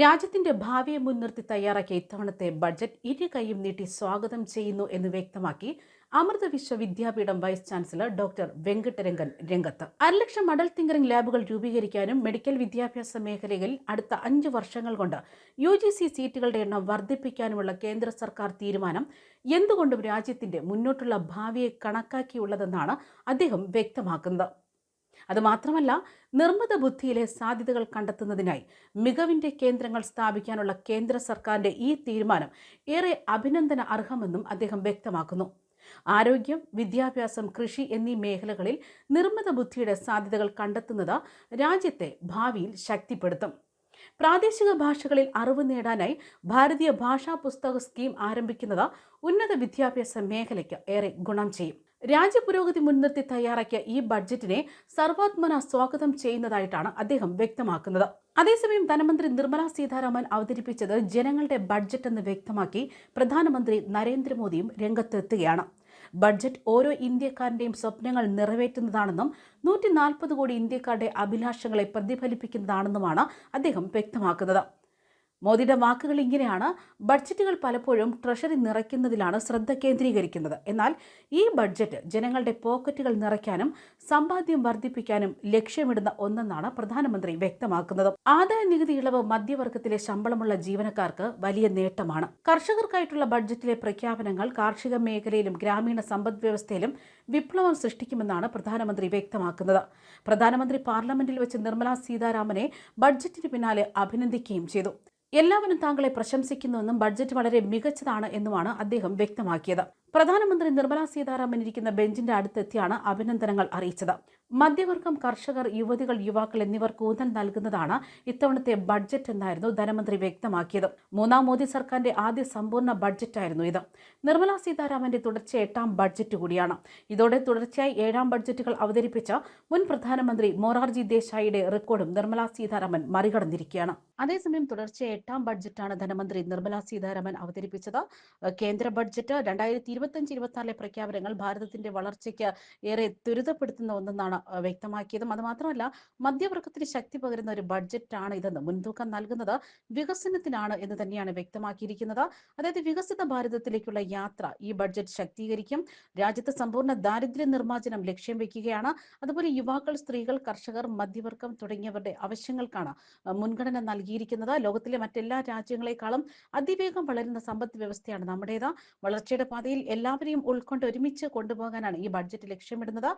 രാജ്യത്തിന്റെ ഭാവിയെ മുൻനിർത്തി തയ്യാറാക്കിയ ഇത്തവണത്തെ ബഡ്ജറ്റ് ഇരു കൈയും നീട്ടി സ്വാഗതം ചെയ്യുന്നു എന്ന് വ്യക്തമാക്കി Amrita Vishwa Vidyapeetham vice chancellor doctor Venkat Rangan രംഗത്ത്. അരലക്ഷം അടൽ തിങ്കറിംഗ് ലാബുകൾ രൂപീകരിക്കാനും മെഡിക്കൽ വിദ്യാഭ്യാസ മേഖലയിൽ അടുത്ത അഞ്ച് വർഷങ്ങൾ കൊണ്ട് യു ജി സി സീറ്റുകളുടെ എണ്ണം വർദ്ധിപ്പിക്കാനുമുള്ള കേന്ദ്ര സർക്കാർ തീരുമാനം എന്തുകൊണ്ടും രാജ്യത്തിന്റെ മുന്നോട്ടുള്ള ഭാവിയെ കണക്കാക്കിയുള്ളതെന്നാണ് അദ്ദേഹം വ്യക്തമാക്കുന്നത്. അതുമാത്രമല്ല നിർമ്മിത ബുദ്ധിയിലെ സാധ്യതകൾ കണ്ടെത്തുന്നതിനായി മികവിന്റെ കേന്ദ്രങ്ങൾ സ്ഥാപിക്കാനുള്ള കേന്ദ്ര സർക്കാരിന്റെ ഈ തീരുമാനം ഏറെ അഭിനന്ദന അർഹമെന്നും അദ്ദേഹം വ്യക്തമാക്കുന്നു. ആരോഗ്യം വിദ്യാഭ്യാസം കൃഷി എന്നീ മേഖലകളിൽ നിർമ്മിത ബുദ്ധിയുടെ സാധ്യതകൾ കണ്ടെത്തുന്നത് രാജ്യത്തെ ഭാവിയിൽ ശക്തിപ്പെടുത്തും. പ്രാദേശിക ഭാഷകളിൽ അറിവ് നേടാനായി ഭാരതീയ ഭാഷാ പുസ്തക സ്കീം ആരംഭിക്കുന്നത് ഉന്നത വിദ്യാഭ്യാസ മേഖലയ്ക്ക് ഏറെ ഗുണം ചെയ്യും. രാജ്യപുരോഗതി മുൻനിർത്തി തയ്യാറാക്കിയ ഈ ബഡ്ജറ്റിനെ സർവാത്മന സ്വാഗതം ചെയ്യുന്നതായിട്ടാണ് അദ്ദേഹം വ്യക്തമാക്കുന്നത്. അതേസമയം ധനമന്ത്രി നിർമ്മല സീതാരാമൻ അവതരിപ്പിച്ചത് ജനങ്ങളുടെ ബഡ്ജറ്റ് എന്ന് വ്യക്തമാക്കി പ്രധാനമന്ത്രി നരേന്ദ്രമോദിയും രംഗത്തെത്തുകയാണ്. ബഡ്ജറ്റ് ഓരോ ഇന്ത്യക്കാരന്റെയും സ്വപ്നങ്ങൾ നിറവേറ്റുന്നതാണെന്നും നൂറ്റി നാൽപ്പത് കോടി ഇന്ത്യക്കാരുടെ അഭിലാഷങ്ങളെ പ്രതിഫലിപ്പിക്കുന്നതാണെന്നുമാണ് അദ്ദേഹം വ്യക്തമാക്കുന്നത്. മോദിയുടെ വാക്കുകൾ ഇങ്ങനെയാണ്. ബഡ്ജറ്റുകൾ പലപ്പോഴും ട്രഷറി നിറയ്ക്കുന്നതിലാണ് ശ്രദ്ധ കേന്ദ്രീകരിക്കുന്നത്. എന്നാൽ ഈ ബഡ്ജറ്റ് ജനങ്ങളുടെ പോക്കറ്റുകൾ നിറയ്ക്കാനും സമ്പാദ്യം വർദ്ധിപ്പിക്കാനും ലക്ഷ്യമിടുന്ന ഒന്നെന്നാണ് പ്രധാനമന്ത്രി വ്യക്തമാക്കുന്നത്. ആദായ നികുതി ഇളവ് മധ്യവർഗത്തിലെ ശമ്പളമുള്ള ജീവനക്കാർക്ക് വലിയ നേട്ടമാണ്. കർഷകർക്കായിട്ടുള്ള ബഡ്ജറ്റിലെ പ്രഖ്യാപനങ്ങൾ കാർഷിക മേഖലയിലും ഗ്രാമീണ സമ്പദ് വ്യവസ്ഥയിലും വിപ്ലവം സൃഷ്ടിക്കുമെന്നാണ് പ്രധാനമന്ത്രി വ്യക്തമാക്കുന്നത്. പ്രധാനമന്ത്രി പാർലമെന്റിൽ വെച്ച് നിർമ്മലാ സീതാരാമനെ ബഡ്ജറ്റിന് പിന്നാലെ അഭിനന്ദിക്കുകയും ചെയ്തു. എല്ലാവരും താങ്കളെ പ്രശംസിക്കുന്നുവെന്നും ബഡ്ജറ്റ് വളരെ മികച്ചതാണ് എന്നുമാണ് അദ്ദേഹം വ്യക്തമാക്കിയത്. പ്രധാനമന്ത്രി നിർമ്മല സീതാരാമൻ ഇരിക്കുന്ന ബെഞ്ചിന്റെ അടുത്തെത്തിയാണ് അഭിനന്ദനങ്ങൾ അറിയിച്ചത്. മധ്യവർഗം കർഷകർ യുവതികൾ യുവാക്കൾ എന്നിവർക്ക് ഊന്നൽ നൽകുന്നതാണ് ഇത്തവണത്തെ ബഡ്ജറ്റ് എന്നായിരുന്നു ധനമന്ത്രി വ്യക്തമാക്കിയത്. മൂന്നാം മോദി സർക്കാരിന്റെ ആദ്യ സമ്പൂർണ ബഡ്ജറ്റായിരുന്നു ഇത്. നിർമ്മല സീതാരാമന്റെ തുടർച്ച എട്ടാം ബഡ്ജറ്റ് കൂടിയാണ്. ഇതോടെ തുടർച്ചയായി ഏഴാം ബഡ്ജറ്റുകൾ അവതരിപ്പിച്ച മുൻ പ്രധാനമന്ത്രി മൊറാർജി ദേശായിയുടെ റെക്കോർഡും നിർമ്മല സീതാരാമൻ മറികടന്നിരിക്കുകയാണ്. അതേസമയം തുടർച്ചയായി എട്ടാം ബഡ്ജറ്റാണ് ധനമന്ത്രി നിർമ്മല സീതാരാമൻ അവതരിപ്പിച്ചത്. കേന്ദ്ര ബഡ്ജറ്റ് രണ്ടായിരത്തി ഇരുപത്തഞ്ച് ഇരുപത്തിനാലിലെ പ്രഖ്യാപനങ്ങൾ ഭാരതത്തിന്റെ വളർച്ചയ്ക്ക് ഏറെ ത്വരിതപ്പെടുത്തുന്ന ഒന്നെന്നാണ് വ്യക്തമാക്കിയതും. അതുമാത്രമല്ല മധ്യവർഗത്തിന് ശക്തി പകരുന്ന ഒരു ബഡ്ജറ്റാണ് ഇതെന്ന് മുൻതൂക്കം നൽകുന്നത് വികസനത്തിനാണ് എന്ന് തന്നെയാണ് വ്യക്തമാക്കിയിരിക്കുന്നത്. അതായത് വികസിത ഭാരതത്തിലേക്കുള്ള യാത്ര ഈ ബഡ്ജറ്റ് ശക്തീകരിക്കും. രാജ്യത്ത് സമ്പൂർണ ദാരിദ്ര്യ നിർമ്മാർജനം ലക്ഷ്യം വെക്കുകയാണ് അതുപോലെ യുവാക്കൾ സ്ത്രീകൾ കർഷകർ മധ്യവർഗം തുടങ്ങിയവരുടെ ആവശ്യങ്ങൾക്കാണ് മുൻഗണന നൽകിയിരിക്കുന്നത്. ലോകത്തിലെ മറ്റെല്ലാ രാജ്യങ്ങളെക്കാളും അതിവേഗം വളരുന്ന സമ്പദ് വ്യവസ്ഥയാണ് നമ്മുടേത്. വളർച്ചയുടെ പാതയിൽ എല്ലാവരെയും ഉൾക്കൊണ്ട് ഒരുമിച്ച് കൊണ്ടുപോകാനാണ് ഈ ബഡ്ജറ്റ് ലക്ഷ്യമിടുന്നത്.